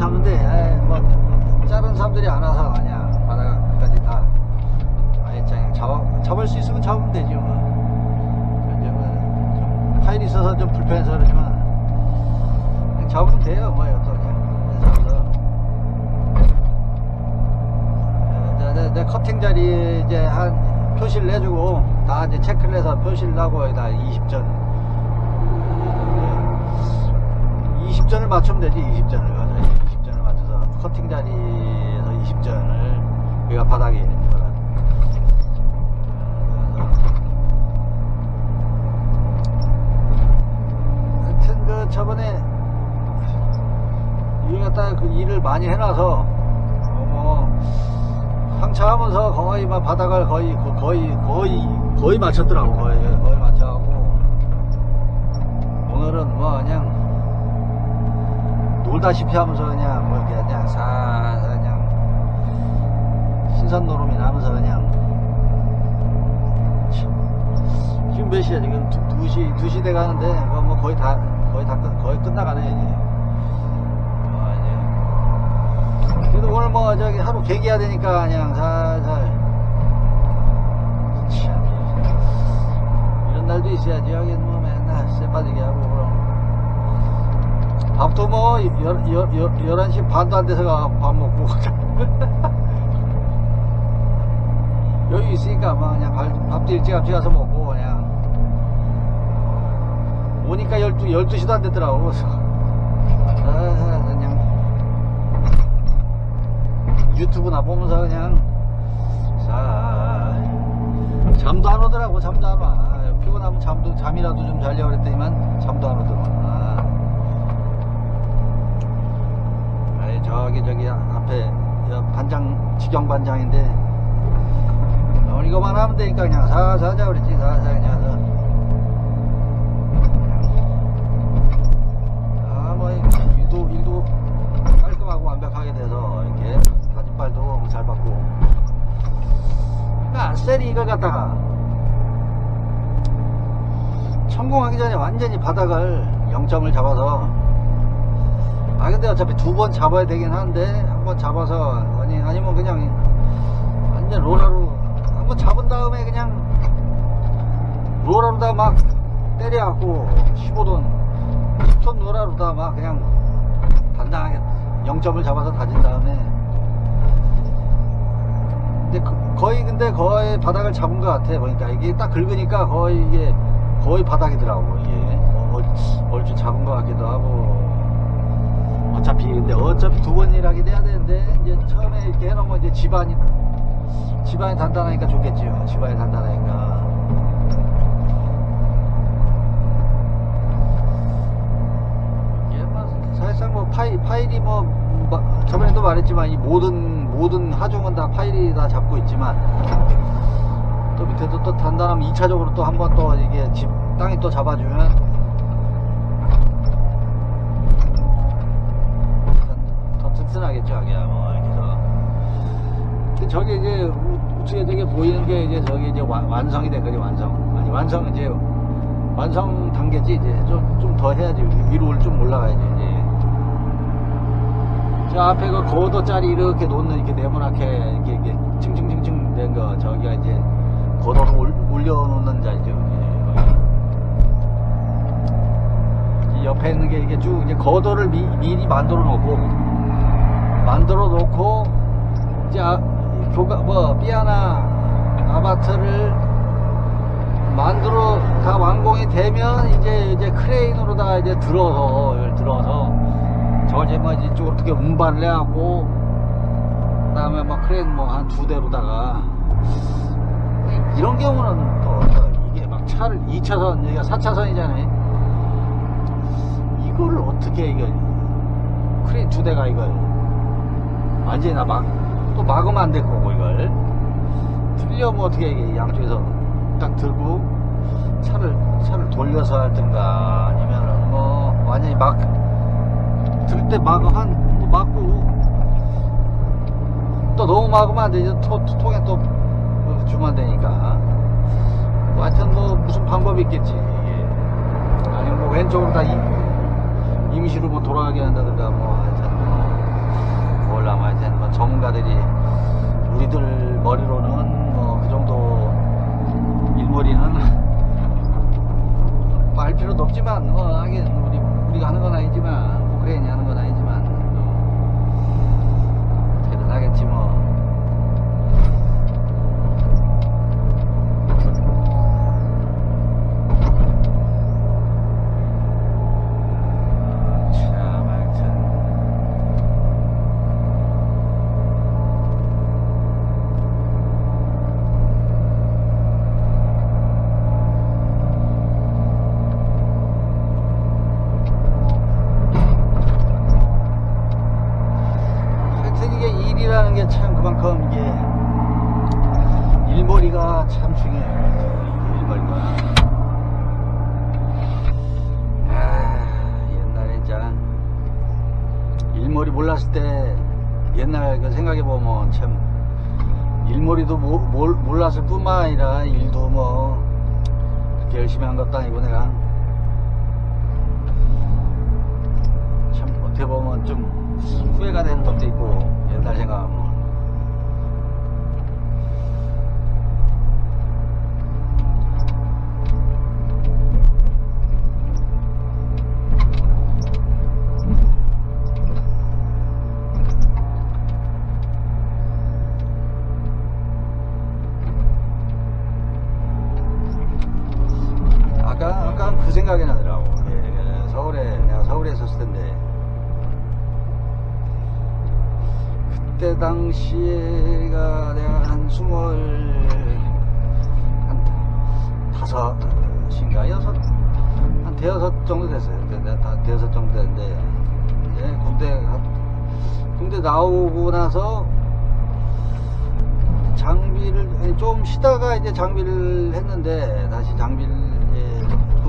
잡는데 에이, 뭐 자른 사람들이 안 와서 그냥 바닥까지 다. 아예 잡아, 잡을 수 있으면 잡으면 되죠 뭐. 요즘은 좀 파일이 있어서 좀 불편해서 그러지만 잡으면 돼요 뭐 이것도 그냥. 잡아서. 내, 내, 내 커팅 자리 이제 한 표시를 내주고 다 이제 체크를 해서 표시를 하고 여기다 20전. 20전을 맞추면 되지 20전을 가져 20전을. 맞춰서 커팅 자리에서 20전을 여기가 바닥이에요 바닥. 하여튼 그 저번에 이 갖다 그 일을 많이 해놔서 어, 뭐 항차하면서 거의 막 바닥을 거의 거- 거의 거의 거의 맞췄더라고 거의 거의 맞춰하고 오늘은 뭐 그냥 놀다시피 하면서 그냥 뭐 이렇게 그냥 사 그냥 신선 노름이 나면서 그냥 참, 지금 몇 시야? 지금 두, 2시 2시 돼 가는데 뭐, 뭐 거의 다 거의 다 끝, 거의 끝나가네 어, 이제 그래도 오늘 뭐 저기 하루 개기해야 되니까 그냥 살살 참 이런 날도 있어야지. 여긴 뭐 맨날 쇠 빠지게 하고 그럼 밥도 뭐 11시 반도 안 돼서 가밥 먹고 여기 있으니까 뭐 그냥 발- 밥도 일찌감치 가서 먹고 그냥 오니까 12, 12시도 안 됐더라고 그래서 아, 그냥 유튜브나 보면서 그냥 자 잠도 안 오더라고 잠도 안 와. 피곤하면 잠도 잠이라도 좀 자려고 그랬더니만 잠도 안 오더만. 아. 아이, 저기 앞에 저 반장 직영 반장인데. 오늘 이거만 하면 되니까 그냥 사사 하자 그랬지 사사 그냥. 아뭐 일도 깔끔하고 완벽하게 돼서 이렇게 다짐발도 잘 받고. 아셀이 이걸 갖다가 성공하기 전에 완전히 바닥을 0점을 잡아서. 아 근데 어차피 두 번 잡아야 되긴 하는데 한번 잡아서 아니 아니면 그냥 완전 로라로 한번 잡은 다음에 그냥 로라로다 막 때려갖고 15돈 10톤 로라로다 막 그냥 단단하게 0점을 잡아서 다진 다음에. 근데 그- 거의 근데 거의 바닥을 잡은 것 같아 보니까. 이게 딱 긁으니까 거의 이게 거의 바닥이더라고 이게. 어, 얼추 잡은 것 같기도 하고 어차피 근데 어차피 두 번 일하게 돼야 되는데 이제 처음에 이렇게 해놓으면 이제 집안이 집안이 단단하니까 좋겠지요. 집안이 단단하니까. 뭐 사실상 뭐 파일 파일이 뭐 마- 저번에도 말했지만 이 모든 모든 하중은 다 파일이 다 잡고 있지만 또 밑에도 또 단단하면 2차적으로 또 한 번 또 이게 집 땅이 또 잡아주면 더 튼튼하겠죠 하게 뭐 이렇게 해서 저기 이제 우- 우측에 저기 보이는 게 이제 저기 이제 완, 완성이 된 거지 완성. 아니 완성 이제 완성 단계지 이제. 좀 좀 더 해야지. 위로 올좀 올라가야지 이제. 저 앞에 그 고도 짜리 이렇게 놓는 이렇게 네모나게 이렇게, 이렇게 층층층층 된 거 저기가 이제 고도를 올, 올려놓는 자리죠 이 옆에 있는 게 이게 쭉 이제 거도를 미, 미리 만들어 놓고 만들어 놓고 이제 아, 교가 뭐 삐아나 아파트를 만들어 다 완공이 되면 이제 이제 크레인으로다가 이제 들어서 들어서 저걸 이제 뭐 이쪽으로 어떻게 운반을 해갖고 그다음에 막 크레인 뭐 한 두 대로다가 이런 경우는 또, 또 이게 막 차를 2차선 여기가 4차선이잖아요. 이거를 어떻게 이거 크레인 두 대가 이걸 완전히 나막또 막으면 안 될 거고 이걸. 틀려면 어떻게 이게 양쪽에서 딱 들고 차를 차를 돌려서 할든가 아니면은 뭐 완전히 막 들 때 막한뭐 막고. 또 너무 막으면 안 되죠. 토, 토- 통에 또 어, 주면 되니까. 뭐 하여튼 뭐 무슨 방법이 있겠지. 아니면 뭐 왼쪽으로 다 임- 임시로 뭐 돌아가게 한다든가 뭐 하여튼 뭐 전문가들이 우리들 머리로는 뭐 그 정도 일머리는 뭐알 필요도 없지만 뭐 하긴 우리 우리가 하는 건 아니지만 뭐 그래니 하는 건 아니지만 또 어떻게든 하겠지 뭐. 참 하여튼 하여튼 이게 일이라는 게 참 그만큼 이게 일머리가 참 중요해요. 일머리가. 아, 옛날에 진짜 일머리 몰랐을 때 옛날 그 생각해 보면 참 일머리도 모, 몰, 몰랐을 뿐만 아니라 일도 뭐 그렇게 열심히 한 것도 아니고 내가. 참 어떻게 보면 좀 후회가 되는 것도 있고 옛날 생각하면 생각이 나더라고. 예, 예, 서울에 내가 서울에 있었을 텐데. 그때 당시에가 내가 한 스물 한 다섯인가 여섯? 한 대여섯 정도 됐어요. 근데 내가 다 대여섯 정도 됐는데. 이제 군대 가- 군대 나오고 나서 장비를 좀 쉬다가 이제 장비를 했는데 다시 장비를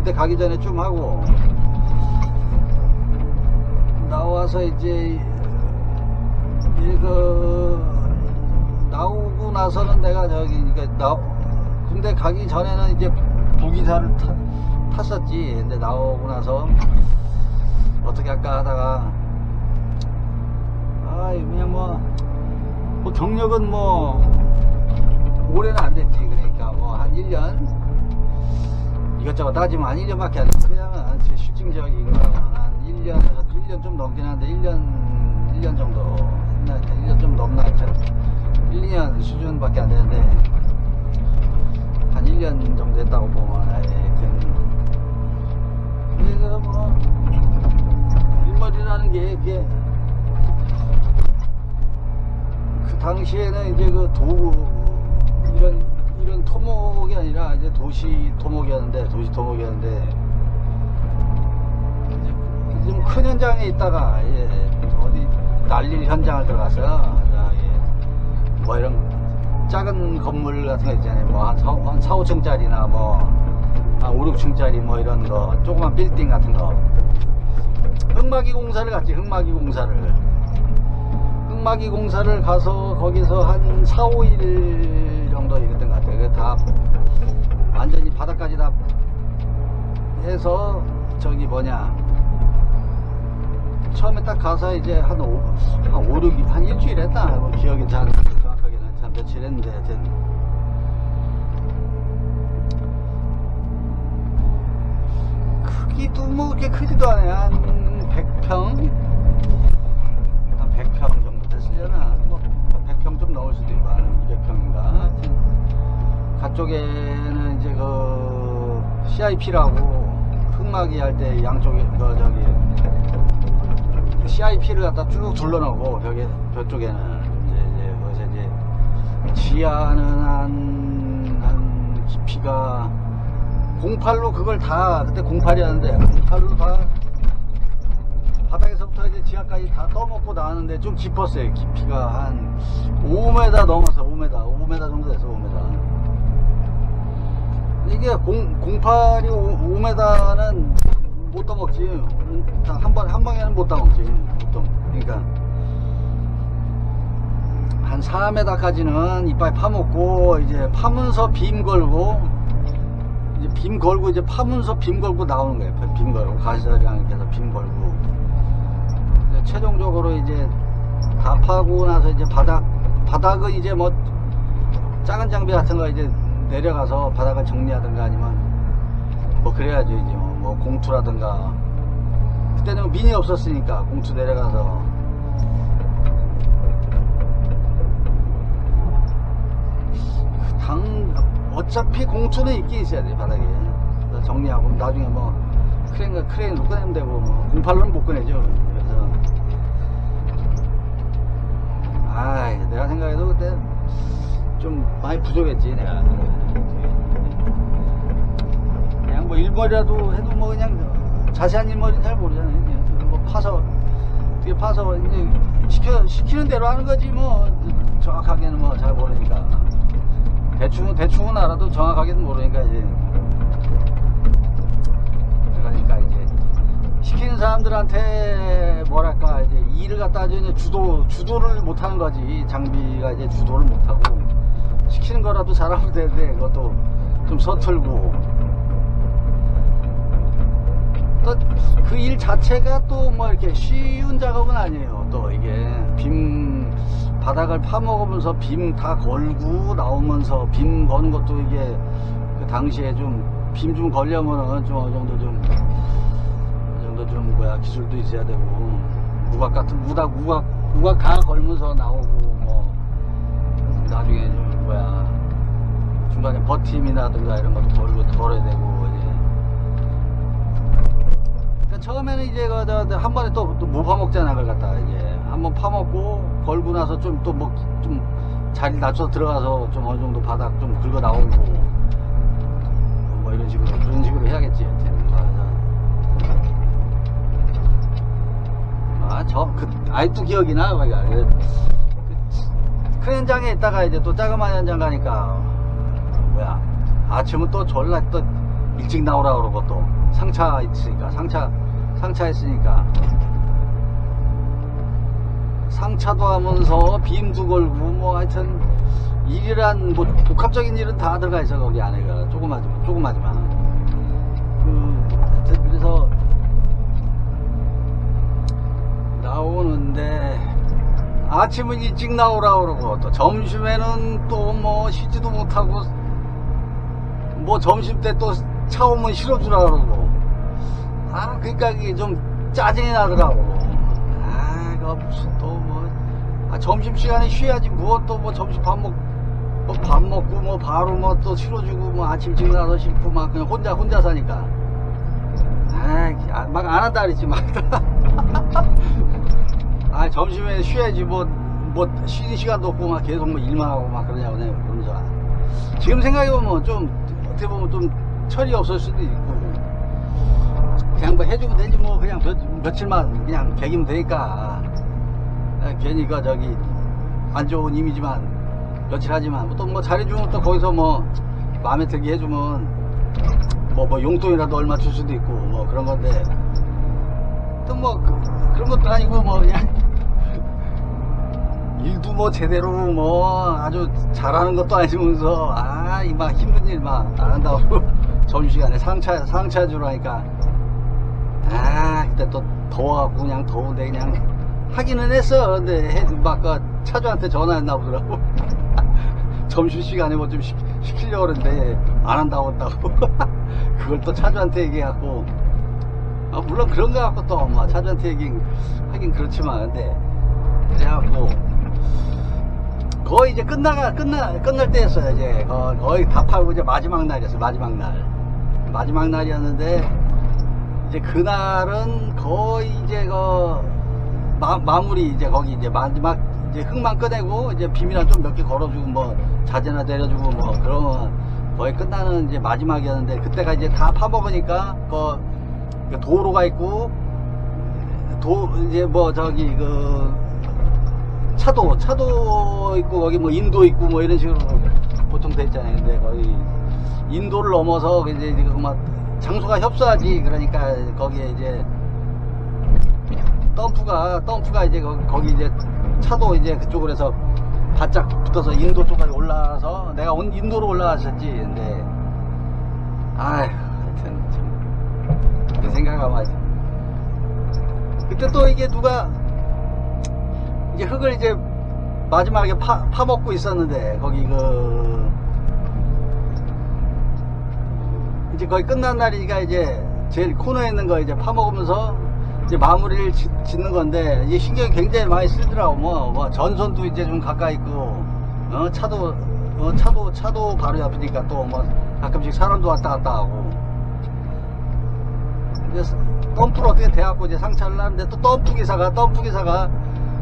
군대 가기 전에 좀 하고 나와서 이제 이거 나오고 나서는 내가 저기 그러니까 나 군대 가기 전에는 이제 부기사를 타, 탔었지. 근데 나오고 나서 어떻게 할까 하다가 아 그냥 뭐, 뭐 경력은 뭐 올해는 안 됐지. 그러니까 뭐 한 1년 이것저것 따지면 한 1년밖에 안 됐어. 제 실증적인 거한 1년에서 1년 좀 넘긴 한데 1년 1년 정도 했나 1년 좀 넘나 하여튼 1, 2년 수준밖에 안 되는데 한 1년 정도 됐다고 보면 하여튼 그래서 뭐 일머리라는 게 이게 그 당시에는 이제 그 도구 이런 이런 토목이 아니라 이제 도시 토목이었는데 도시 토목이었는데 좀 큰 현장에 있다가 예, 어디 날릴 현장을 들어가서 저기 뭐 이런 작은 건물 같은 거 있잖아요. 뭐한 4, 한 4, 5층짜리나 뭐한 5, 6층짜리 뭐 이런 거 조그만 빌딩 같은 거 흑마기 공사를 갔지. 흑마기 공사를 흑마기 공사를 가서 거기서 한 4, 5일 정도 일했던 것 같아요. 그다 완전히 바닥까지 다 해서 저기 뭐냐 처음에 딱 가서 이제 한 5, 한 5, 6일, 한 일주일 했다. 뭐 기억이 잘. 정확하게는 한 며칠 했는데, 하여튼. 크기도 뭐 그렇게 크지도 않아요. 한 100평? 한 100평 정도 됐으려나? 뭐, 100평 좀 넘을 수도 있고, 한 200평인가? 하여튼. 그쪽에는 이제 그, CIP라고, 흑마기 할때 양쪽에, 그, 저기, CIP를 갖다 쭉 둘러놓고 벽에 벽 쪽에는 이제, 이제 거기서 이제 지하는 한, 한 깊이가 08로 그걸 다 그때 08이었는데 08로 다 바닥에서부터 이제 지하까지 다 떠먹고 나왔는데 좀 깊었어요. 깊이가 한 5m 넘어서 5m 5m 정도 됐어 5m 이게 공, 08이 5m는 못 떠먹지. 한 번, 한 방에는 못 떠먹지. 보통. 그러니까. 한 4m까지는 이빨 파먹고, 이제 파면서 빔 걸고, 이제 빔 걸고, 이제 파면서 빔 걸고 나오는 거예요. 빔 걸고, 가시자리랑 이렇게 해서 빔 걸고. 이제 최종적으로 이제 다 파고 나서 이제 바닥, 바닥은 이제 뭐, 작은 장비 같은 거 이제 내려가서 바닥을 정리하든가 아니면 뭐 그래야죠 이제 뭐, 뭐 공투라든가. 그때는 민이 없었으니까 공투 내려가서. 당 어차피 공투는 있긴 있어야 돼 바닥에. 정리하고 나중에 뭐 크레인 크레인으로 꺼내면 되고 뭐 공팔로는 못 꺼내죠 그래서 아 내가 생각해도 그때 좀 많이 부족했지 내가. 그냥 뭐 일머리라도 해도 뭐 그냥 자세한 일머리는 잘 모르잖아요. 그냥 뭐 파서 어떻게 파서 이제 시켜 시키는 대로 하는 거지 뭐. 정확하게는 뭐 잘 모르니까. 대충 대충은 알아도 정확하게는 모르니까 이제. 그러니까 이제 시키는 사람들한테 뭐랄까 이제 일을 갖다 이제 주도 주도를 못 하는 거지. 장비가 이제 주도를 못 하고 시키는 거라도 잘하면 되는데 그것도 좀 서툴고. 또 그 일 자체가 또 뭐 이렇게 쉬운 작업은 아니에요. 또 이게 빔 바닥을 파먹으면서 빔 다 걸고 나오면서 빔 거는 것도 이게 그 당시에 좀 빔 좀 걸려면은 좀 어느 정도 좀 어느 정도 좀 뭐야 기술도 있어야 되고. 우각 같은 우각 우각 우각 다 걸면서 나오고 뭐 나중에 좀 뭐야. 중간에 버팀이라든가 이런 것도 걸고 걸어야 되고 이제. 그러니까 처음에는 이제 그, 한 번에 또 못 파먹잖아 그걸 갖다가 이제. 한 번 파먹고 걸고 나서 좀 또 뭐 좀 자리 낮춰서 들어가서 좀 어느 정도 바닥 좀 긁어 나오고. 뭐 이런 식으로 그런 식으로 해야겠지 아저그 아직도 기억이 나 거기가. 그, 큰 현장에 있다가 이제 또 자그마한 현장 가니까 뭐야 아침은 또 졸라 또 일찍 나오라 그러고 또 상차 있으니까 상차 상차 있으니까. 상차도 하면서 빔도 걸고 뭐 하여튼 일이란 뭐 복합적인 일은 다 들어가 있어 거기 안에가 조그마지만 조그마지만 아침은 일찍 나오라 그러고 또 점심에는 또 뭐 쉬지도 못하고 뭐 점심 때 또 차 오면 실어주라 그러고. 아 그러니까 이게 좀 짜증이 나더라고. 아 이거 무슨 또뭐. 아, 점심 시간에 쉬어야지 무엇도 뭐 점심 밥 먹, 뭐밥 먹고 뭐 바로 뭐 또 실어주고 뭐 아침 일찍 나서 싣고 막 그냥 혼자 혼자 사니까. 아막 안 한다 그랬지 막. 아 점심에 쉬어야지 뭐 뭐 쉬는 시간도 없고 막 계속 뭐 일만 하고 막 그러냐고 내가 그러면서 지금 생각해보면 좀 어떻게 보면 좀 철이 없을 수도 있고 그냥 뭐 해주면 되지 뭐 그냥 몇, 며칠만 그냥 배기면 되니까. 아, 괜히 그 저기 안 좋은 이미지만 며칠 하지만 또 뭐 잘해주면 또 거기서 뭐 마음에 들게 해주면 뭐 뭐 용돈이라도 얼마 줄 수도 있고 뭐 그런 건데. 또 뭐 그, 런 것도 아니고 뭐 그냥 일도 뭐 제대로 뭐 아주 잘하는 것도 아니면서 아 이 막 힘든 일 막 안 한다고 점심시간에 상차 상차 주로 하니까. 아 그때 또 더워갖고 그냥 더운데 그냥 하기는 했어. 근데 막그 차주한테 전화했나 보더라고. 점심시간에 뭐 좀 시키려고 그랬는데 안 한다고 했다고. 그걸 또 차주한테 얘기해갖고. 아, 물론 그런 거 갖고 또뭐 차주한테 얘기 하긴 그렇지만 근데 그래갖고 거의 이제 끝나가 끝나 끝날 때였어요 이제. 거- 거의 다 팔고 이제 마지막 날이었어요 마지막 날. 마지막 날이었는데 이제 그날은 거의 이제 그 마, 마무리 이제 거기 이제 마지막 이제 흙만 꺼내고 이제 비밀이나 좀몇 개 걸어주고 뭐 자재나 내려주고 뭐 그러면 거의 끝나는 이제 마지막이었는데 그때가 이제 다 파먹으니까 그, 그 도로가 있고 도 이제 뭐 저기 그 차도 차도 있고 거기 뭐 인도 있고 뭐 이런 식으로 보통 돼 있잖아요. 근데 거의 인도를 넘어서 이제 그막 장소가 협소하지. 그러니까 거기에 이제 덤프가 덤프가 이제 거기, 이제 차도 이제 그쪽으로 해서 바짝 붙어서 인도 쪽까지 올라와서 내가 온 인도로 올라갔었지. 근데 아휴 하여튼 참 생각하면 아직. 그때 또 이게 누가 이제 흙을 이제 마지막에 파, 파먹고 있었는데 거기 그 이제 거의 끝난 날이니까 이제 제일 코너에 있는 거 이제 파먹으면서 이제 마무리를 짓, 는 건데 이제 신경이 굉장히 많이 쓰더라고. 뭐, 뭐 전선도 이제 좀 가까이 있고 어 차도 어 차도 차도 바로 옆이니까 또 뭐 가끔씩 사람도 왔다 갔다 하고. 이제 덤프를 어떻게 대갖고 이제 상차를 하는데 또 덤프 기사가 덤프 기사가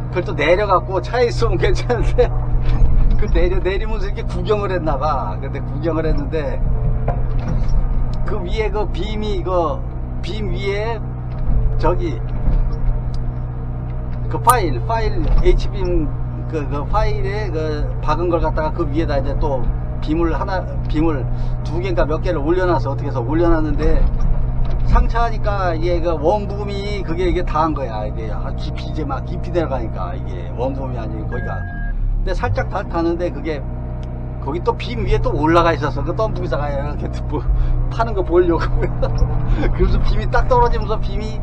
그걸 또 내려갖고 차에 있으면 괜찮은데 그 내려 내리면서 이렇게 구경을 했나봐. 근데 구경을 했는데 그 위에 그 빔이 이거 빔 위에 저기 그 파일 파일 H빔 그, 그 파일에 그 박은 걸 갖다가 그 위에다 이제 또 빔을 하나 빔을 두 개인가 몇 개를 올려놔서 어떻게 해서 올려놨는데 상차하니까 이게 그 원붐이 그게 이게 다한 거야. 이게 아, 깊이 이제 막 깊이 내려가니까 이게 원붐이 아니고 거기가. 근데 살짝 다 가는데 그게 거기 또 빔 위에 또 올라가 있었어 그 덤프기사가 이렇게 뭐 파는 거 보려고. 그래서 빔이 딱 떨어지면서 빔이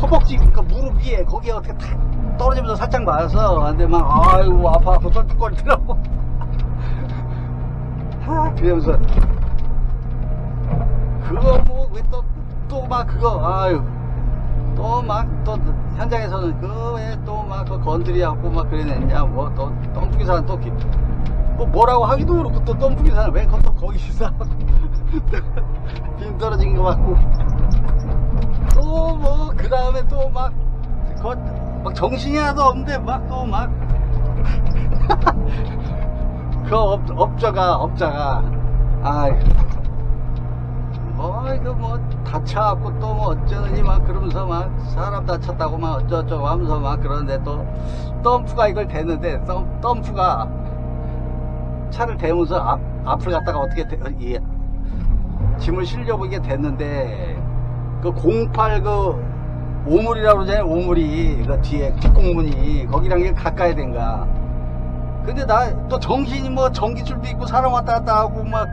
허벅지 그 무릎 위에 거기에 어떻게 탁 떨어지면서 살짝 맞아서 근데 막 아이고 아파. 아파. 썰뚝거리더라고. 하 그러면서 그거 뭐 왜 또 또 막 그거 아유. 또 막 또 현장에서는 그 왜 또 막 그 건드리하고 막 그러냈냐 뭐 또 똥푸기사는 또 기- 뭐 뭐라고 하기도 그렇고 또 똥푸기사는 왜 그것도 거기서 빔 떨어진 거 맞고. 또 뭐 그 다음에 또막 막 정신이 하나도 없는데 막 또 막. 그 업, 업자가 업자가. 뭐 이거 뭐 다쳐갖고 또 뭐 어쩌느니 막 그러면서 막 사람 다쳤다고 막 어쩌고저쩌고 하면서 막 그러는데 또 덤프가 이걸 대는데 덤, 덤프가 차를 대면서 앞, 앞을 갖다가 어떻게 대, 이 짐을 실려고 이게 됐는데 그 08 그 오물이라고 그러잖아요 오물이. 그 뒤에 뒷공문이. 거기랑 이게 가까이 된 거야. 근데 나 또 정신이 뭐 전기줄도 있고 사람 왔다 갔다 하고 막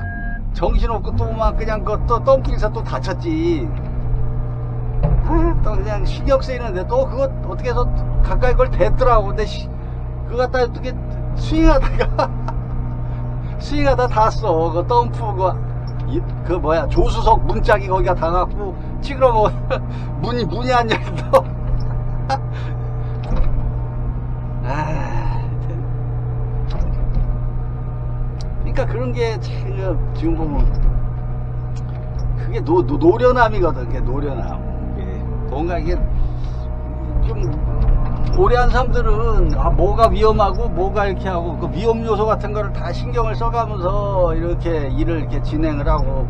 정신없고 또 막 그냥 그또 덤프기사 또 다쳤지. 아, 또 그냥 신경 쓰이는데 또 그거 어떻게 해서 가까이 걸 댔더라고. 근데 시- 그거 갖다 어떻게 스윙하다가 스윙하다 닿았어. 그 덤프 그, 이- 그 뭐야. 조수석 문짝이 거기가 닿아갖고 찌그러 뭐 문이 문이 안 열려 아 하여튼. 그런 게 참, 지금 보면, 그게 노, 노, 노련함이거든, 그게 노련함. 이게 뭔가 이게, 좀, 오래 한 사람들은, 아, 뭐가 위험하고, 뭐가 이렇게 하고, 그 위험 요소 같은 거를 다 신경을 써가면서, 이렇게 일을 이렇게 진행을 하고,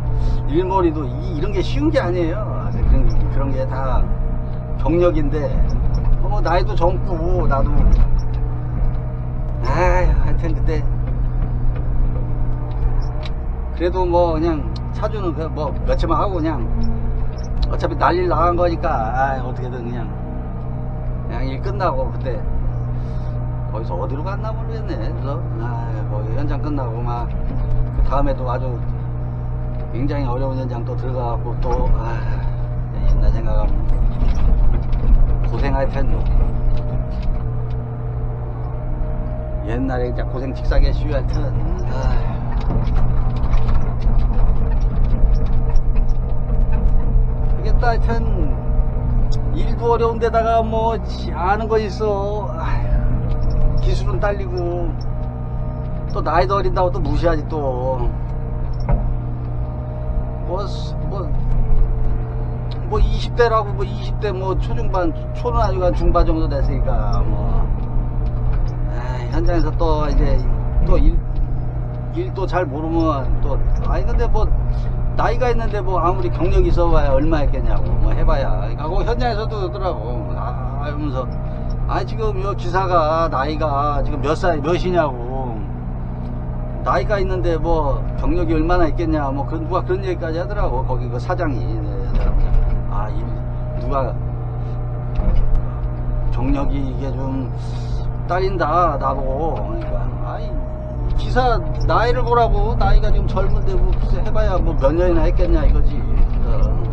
일머리도, 이, 이런 게 쉬운 게 아니에요. 아, 그런, 그런 게 다 경력인데, 어, 나이도 젊고, 나도, 아 하여튼 그때, 그래도 뭐 그냥 차주는 그뭐 며칠만 하고 그냥 어차피 난리 나간 거니까 아, 어떻게든 그냥 그냥 일 끝나고 그때 거기서 어디로 갔나 모르겠네 그래서 아 거기 현장 끝나고 막 그 다음에도 아주 굉장히 어려운 현장 또 들어가고 또 아, 옛날 생각하면 고생할 텐데 옛날에 진짜 고생 직사게 쉬할 텐 아. 또 하여튼 일도 어려운 데다가 뭐 지- 아는 거 있어. 아휴, 기술은 딸리고 또 나이도 어린다고 또 무시하지 또. 뭐, 스- 뭐, 뭐 20대라고 뭐 20대 뭐 초중반 초는 아니고 한 중반 정도 됐으니까 뭐. 에이, 현장에서 또 이제 또 일, 일도 잘 모르면 또. 아니 근데 뭐 나이가 있는데 뭐 아무리 경력이 있어봐야 얼마 있겠냐고 뭐 해봐야. 하고 현장에서도 그러더라고. 아 이러면서. 아 지금 요 기사가 나이가 지금 몇 살 몇이냐고. 나이가 있는데 뭐 경력이 얼마나 있겠냐. 뭐그 누가 그런 얘기까지 하더라고 거기 그 사장이. 네, 아 이, 누가 경력이 이게 좀 딸린다 나보고. 그러니까 아이 기사 나이를 보라고 나이가 좀 젊은데 뭐 글쎄 해봐야 뭐 몇 년이나 했겠냐 이거지. 어.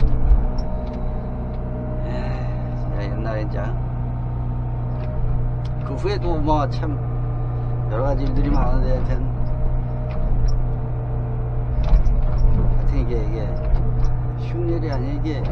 에이, 옛날에 진짜 그 후에도 뭐 참 여러 가지 일들이 많은데 하여튼. 하여튼 이게 이게 쉬운 일이 아니야 이게